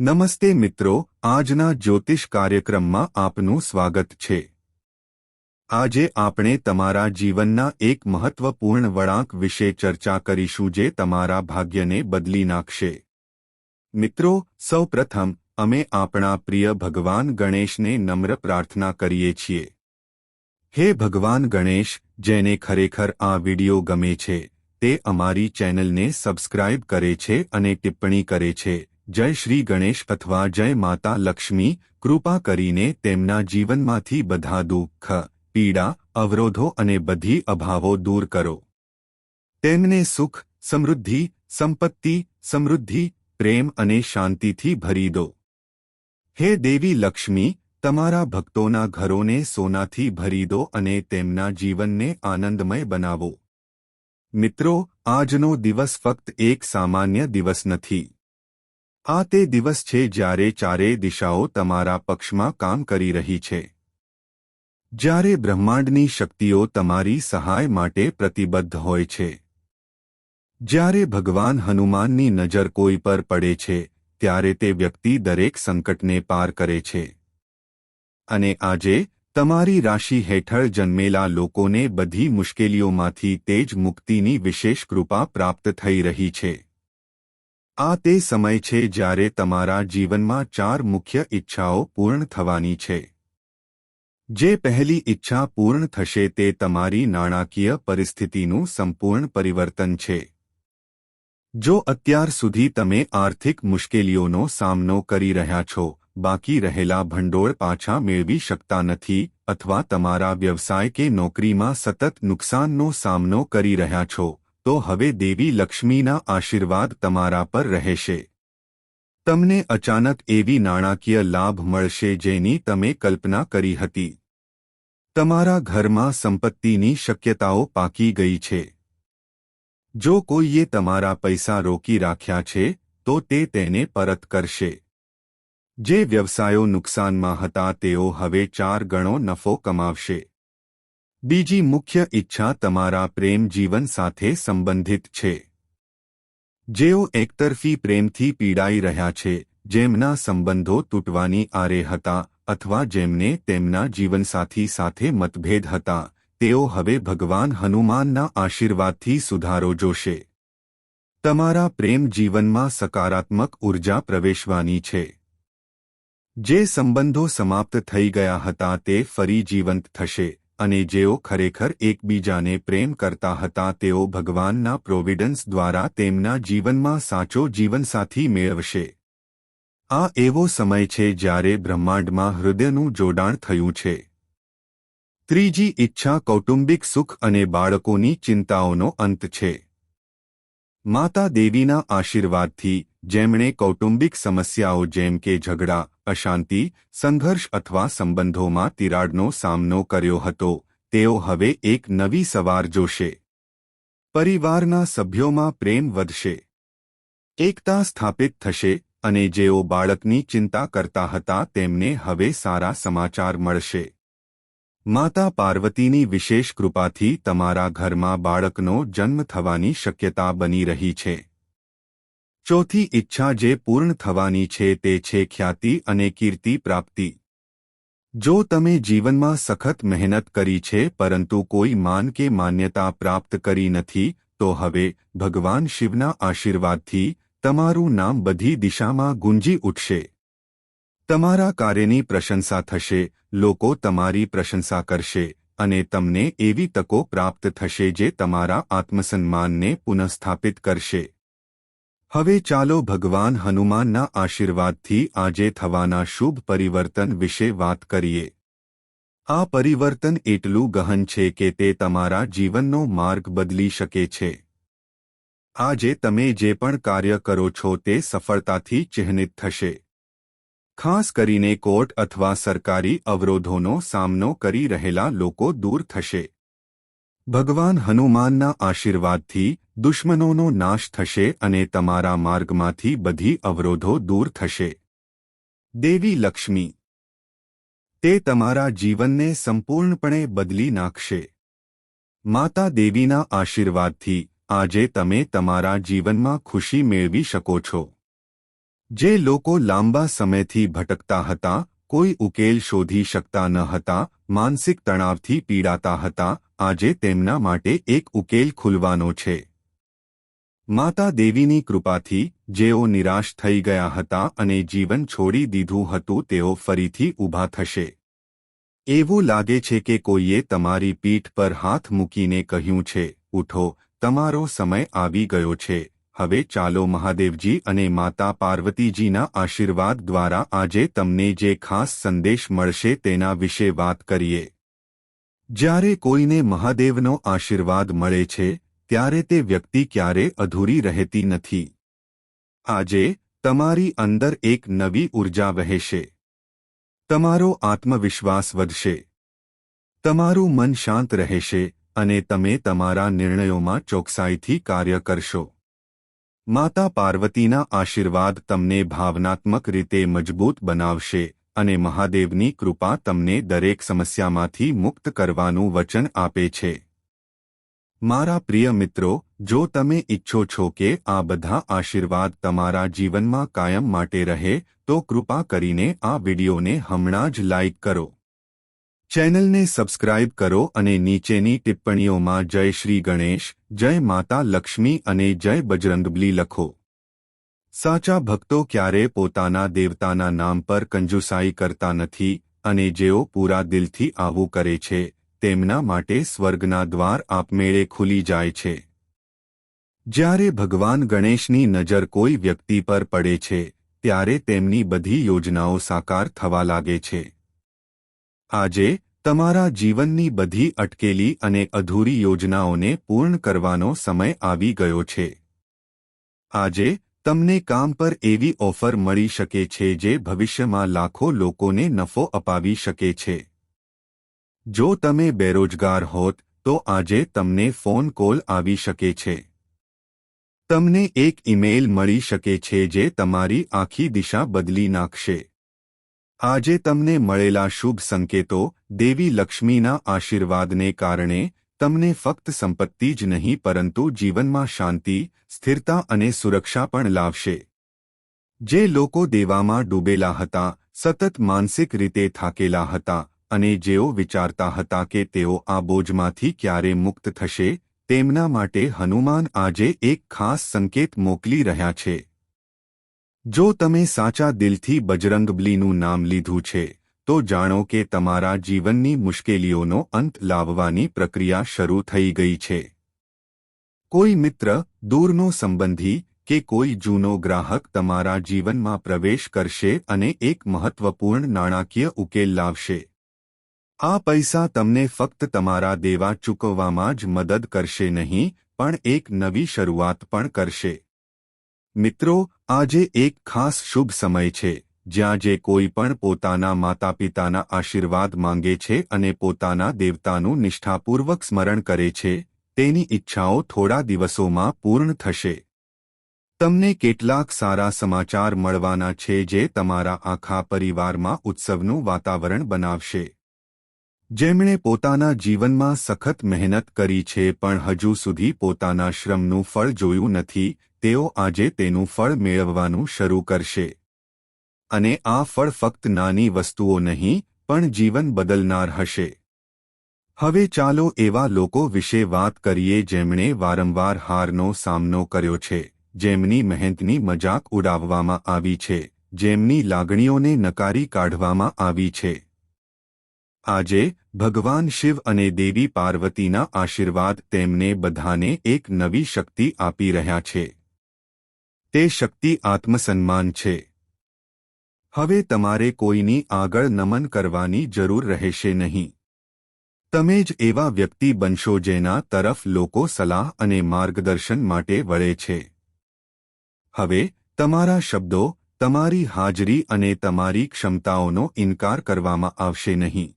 નમસ્તે મિત્રો, આજના જ્યોતિષ કાર્યક્રમમાં આપનું સ્વાગત છે. આજે આપણે તમારા જીવનના એક મહત્વપૂર્ણ વળાંક વિશે ચર્ચા કરીશું જે તમારા ભાગ્યને બદલી નાખશે. મિત્રો, સૌપ્રથમ, અમે આપણા પ્રિય ભગવાન ગણેશને નમ્ર પ્રાર્થના કરીએ છીએ. હે ભગવાન ગણેશ, જેને ખરેખર આ વિડિયો ગમે છે, તે અમારી ચેનલને સબસ્ક્રાઇબ કરે છે અને ટિપ્પણી કરે છે. જય શ્રી ગણેશ અથવા જય માતા લક્ષ્મી, કૃપા કરીને તેમના જીવનમાંથી બધા દુઃખ, પીડા, અવરોધો અને બધી અભાવો દૂર કરો. તેમને સુખ, સમૃદ્ધિ, સંપત્તિ, સમૃદ્ધિ, પ્રેમ અને શાંતિથી ભરી દો. હે દેવી લક્ષ્મી, તમારા ભક્તોના ઘરોને સોનાથી ભરી દો અને તેમના જીવનને આનંદમય બનાવો. મિત્રો, આજનો દિવસ ફક્ત એક સામાન્ય દિવસ નથી. આ તે દિવસ છે જ્યારે ચારેય દિશાઓ તમારા પક્ષમાં કામ કરી રહી છે. જ્યારે બ્રહ્માંડની શક્તિઓ તમારી સહાય માટે પ્રતિબદ્ધ હોય છે. જ્યારે ભગવાન હનુમાનની નજર કોઈ પર પડે છે, ત્યારે તે વ્યક્તિ દરેક સંકટને પાર કરે છે. અને આજે, તમારી રાશિ હેઠળ જન્મેલા લોકોને બધી મુશ્કેલીઓમાંથી તેજ મુક્તિની વિશેષ કૃપા પ્રાપ્ત થઈ રહી છે. આ તે સમય છે જ્યારે તમારા જીવનમાં ચાર મુખ્ય ઈચ્છાઓ પૂર્ણ થવાની છે. જે પહેલી ઈચ્છા પૂર્ણ થશે તે તમારી નાણાકીય પરિસ્થિતિનું સંપૂર્ણ પરિવર્તન છે. જો અત્યાર સુધી તમે આર્થિક મુશ્કેલીઓનો સામનો કરી રહ્યા છો, બાકી રહેલા ભંડોળ પાછા મેળવી શકતા નથી અથવા તમારા વ્યવસાય કે નોકરીમાં સતત નુકસાનનો સામનો કરી રહ્યા છો તો હવે દેવી લક્ષ્મીના આશીર્વાદ તમારા પર રહેશે. તમને અચાનક એવી નાણાકીય લાભ મળશે જેની તમે કલ્પના કરી હતી. તમારા ઘરમાં સંપત્તિની શક્યતાઓ પાકી ગઈ છે. જો કોઈએ તમારા પૈસા રોકી રાખ્યા છે, તો તે તેને પરત કરશે. જે વ્યવસાયો નુકસાનમાં હતા, તેઓ હવે ચાર ગણો નફો કમાવશે. બીજી મુખ્ય ઈચ્છા તમારા પ્રેમ જીવન સાથે સંબંધિત છે. જેઓ એકતરફી પ્રેમથી પીડાઈ રહ્યા છે, જેમના સંબંધો તૂટવાની આરે હતા અથવા જેમને તેમના જીવનસાથી સાથે મતભેદ હતા, તેઓ હવે ભગવાન હનુમાનના આશીર્વાદથી સુધારો જોશે. તમારા પ્રેમ જીવનમાં સકારાત્મક ઊર્જા પ્રવેશવાની છે. જે સંબંધો સમાપ્ત થઈ ગયા હતા તે ફરી જીવંત થશે. અને જેઓ ખરેખર એકબીજાને પ્રેમ કરતા હતા તેઓ ભગવાનના પ્રોવિડન્સ દ્વારા તેમના જીવનમાં સાચો જીવનસાથી મેળવશે. આ એવો સમય છે જ્યારે બ્રહ્માંડમાં હૃદયનું જોડાણ થયું છે. ત્રીજી ઈચ્છા કૌટુંબિક સુખ અને બાળકોની ચિંતાઓનો અંત છે. માતા દેવીના આશીર્વાદથી જેમણે કૌટુંબિક સમસ્યાઓ જેમ કે ઝઘડા અશાંતિ, સંઘર્ષ અથવા સંબંધોમાં તિરાડનો સામનો કર્યો હતો. તેઓ હવે એક નવી સવાર જોશે. પરિવારના સભ્યોમાં પ્રેમ વધશે. એકતા સ્થાપિત થશે અને જેઓ બાળકની ચિંતા કરતા હતા તેમને હવે સારા સમાચાર મળશે. માતા પાર્વતીની વિશેષ કૃપાથી તમારા ઘરમાં બાળકનો જન્મ થવાની શક્યતા બની રહી છે. ચોથી ઈચ્છા જે પૂર્ણ થવાની છે તે છે ખ્યાતિ અને કીર્તિ પ્રાપ્તિ. જો તમે જીવનમાં સખત મહેનત કરી છે પરંતુ કોઈ માન કે માન્યતા પ્રાપ્ત કરી નથી, તો હવે ભગવાન શિવના આશીર્વાદથી તમારું નામ બધી દિશામાં ગુંજી ઉઠશે. તમારા કાર્યની પ્રશંસા થશે, લોકો તમારી પ્રશંસા કરશે અને તમને એવી તકો પ્રાપ્ત થશે જે તમારા આત્મસન્માનને પુનઃસ્થાપિત કરશે. હવે ચાલો ભગવાન હનુમાનના આશીર્વાદથી આજે થવાના શુભ પરિવર્તન વિશે વાત કરીએ. આ પરિવર્તન એટલું ગહન છે કે તે તમારા જીવનનો માર્ગ બદલી શકે છે. આજે તમે જે પણ કાર્ય કરો છો તે સફળતાથી ચિહ્નિત થશે. ખાસ કરીને કોર્ટ અથવા સરકારી અવરોધોનો સામનો કરી રહેલા લોકો દૂર થશે. ભગવાન હનુમાનના આશીર્વાદથી દુશ્મનોનો નાશ થશે અને તમારા માર્ગમાંથી બધી અવરોધો દૂર થશે. દેવી લક્ષ્મી, તે તમારા જીવનને સંપૂર્ણપણે બદલી નાખશે. માતા દેવીના આશીર્વાદથી આજે તમે તમારા જીવનમાં ખુશી મેળવી શકો છો. જે લોકો લાંબા સમયથી ભટકતા હતા, કોઈ ઉકેલ શોધી શકતા ન હતા માનસિક તણાવથી પીડાતા હતા. આજે તેમના માટે એક ઉકેલ ખુલવાનો છે. માતા દેવીની કૃપાથી જેઓ નિરાશ થઈ ગયા હતા અને જીવન છોડી દીધું હતું, તેઓ ફરીથી ઊભા થશે. એવું લાગે છે કે કોઈએ તમારી પીઠ પર હાથ મૂકીને કહ્યું છે, ઉઠો, તમારો સમય આવી ગયો છે. હવે ચાલો મહાદેવજી અને માતા પાર્વતીજીના આશીર્વાદ દ્વારા આજે તમને જે ખાસ સંદેશ મળશે તેના વિશે વાત કરીએ. જ્યારે કોઈને મહાદેવનો આશીર્વાદ મળે છે, ત્યારે તે વ્યક્તિ ક્યારે અધૂરી રહેતી નથી. આજે તમારી અંદર એક નવી ઊર્જા વહેશે. તમારો આત્મવિશ્વાસ વધશે. તમારું મન શાંત રહેશે અને તમે તમારા નિર્ણયોમાં ચોકસાઈથી કાર્ય કરશો. માતા પાર્વતીના આશીર્વાદ તમને ભાવનાત્મક રીતે મજબૂત બનાવશે અને મહાદેવની કૃપા તમને દરેક સમસ્યામાંથી મુક્ત કરવાનું વચન આપે છે. મારા પ્રિય મિત્રો, જો તમે ઇચ્છો છો કે આ બધા આશીર્વાદ તમારા જીવનમાં કાયમ માટે રહે, તો કૃપા કરીને આ વિડિયોને હમણાં જ લાઇક કરો. ચેનલને સબસ્ક્રાઇબ કરો અને નીચેની ટિપ્પણીઓમાં જય શ્રી ગણેશ, જય માતા લક્ષ્મી અને જય બજરંગબલી લખો. સાચા ભક્તો ક્યારે પોતાના દેવતાના નામ પર કંજુસાઈ કરતા નથી અને જેઓ પૂરા દિલથી આવું કરે છે, તેમના માટે સ્વર્ગના દ્વાર આપમેળે ખુલી જાય છે. જ્યારે ભગવાન ગણેશની નજર કોઈ વ્યક્તિ પર પડે છે, ત્યારે તેમની બધી યોજનાઓ સાકાર થવા લાગે છે. આજે તમારા જીવનની બધી અટકેલી અને અધૂરી યોજનાઓને પૂર્ણ કરવાનો સમય આવી ગયો છે. આજે તમને કામ પર એવી ઓફર મળી શકે છે જે ભવિષ્યમાં લાખો લોકોને નફો અપાવી શકે છે. જો તમે બેરોજગાર હોત, તો આજે તમને ફોન કોલ આવી શકે છે. તમને એક ઇમેલ મળી શકે છે જે તમારી આખી દિશા બદલી નાખશે. આજે તમને મળેલા શુભ સંકેતો દેવી લક્ષ્મીના આશીર્વાદને કારણે તમને ફક્ત સંપત્તિ જ નહીં, પરંતુ જીવનમાં શાંતિ, સ્થિરતા અને સુરક્ષા પણ લાવશે. જે લોકો દેવામાં ડૂબેલા હતા, સતત માનસિક રીતે થાકેલા હતા અને જેઓ વિચારતા હતા કે તેઓ આ બોજમાંથી ક્યારે મુક્ત થશે, તેમના માટે હનુમાન આજે એક ખાસ સંકેત મોકલી રહ્યા છે. જો તમે સાચા દિલથી બજરંગબલીનું નામ લીધું છે, તો જાણો કે તમારા જીવનની મુશ્કેલીઓનો અંત લાવવાની પ્રક્રિયા શરૂ થઈ ગઈ છે. કોઈ મિત્ર, દૂરનો સંબંધી કે કોઈ જૂનો ગ્રાહક તમારા જીવનમાં પ્રવેશ કરશે અને એક મહત્વપૂર્ણ નાણાકીય ઉકેલ લાવશે. આ પૈસા તમને ફક્ત તમારા દેવા ચૂકવવામાં જ મદદ કરશે નહીં, પણ એક નવી શરૂઆત પણ કરશે. મિત્રો, આજે એક ખાસ શુભ સમય છે, જ્યાં જે કોઈ પણ પોતાના માતાપિતાના આશીર્વાદ માંગે છે અને પોતાના દેવતાનું નિષ્ઠાપૂર્વક સ્મરણ કરે છે, તેની ઈચ્છાઓ થોડા દિવસોમાં પૂર્ણ થશે. તમને કેટલાક સારા સમાચાર મળવાના છે જે તમારા આખા પરિવારમાં ઉત્સવનું વાતાવરણ બનાવશે. જેમણે પોતાના જીવનમાં સખત મહેનત કરી છે પણ હજુ સુધી પોતાના શ્રમનું ફળ જોયું નથી તેઓ આજે તેનું ફળ મેળવવાનું શરૂ કરશે. અને આ ફળ ફક્ત નાની વસ્તુઓ નહીં, પણ જીવન બદલનાર હશે. હવે ચાલો એવા લોકો વિશે વાત કરીએ જેમણે વારંવાર હારનો સામનો કર્યો છે, જેમની મહેનતની મજાક ઉડાવવામાં આવી છે, જેમની લાગણીઓને નકારી કાઢવામાં આવી છે. આજે ભગવાન શિવ અને દેવી પાર્વતીના આશીર્વાદ તેમને બધાને એક નવી શક્તિ આપી રહ્યા છે. તે શક્તિ આત્મસન્માન છે. હવે તમારે કોઈની આગળ નમન કરવાની જરૂર રહેશે નહીં. તમે જ એવા વ્યક્તિ બનશો જેના તરફ લોકો સલાહ અને માર્ગદર્શન માટે વળે છે. હવે, તમારા શબ્દો, તમારી હાજરી અને તમારી ક્ષમતાઓનો ઇનકાર કરવામાં આવશે નહીં.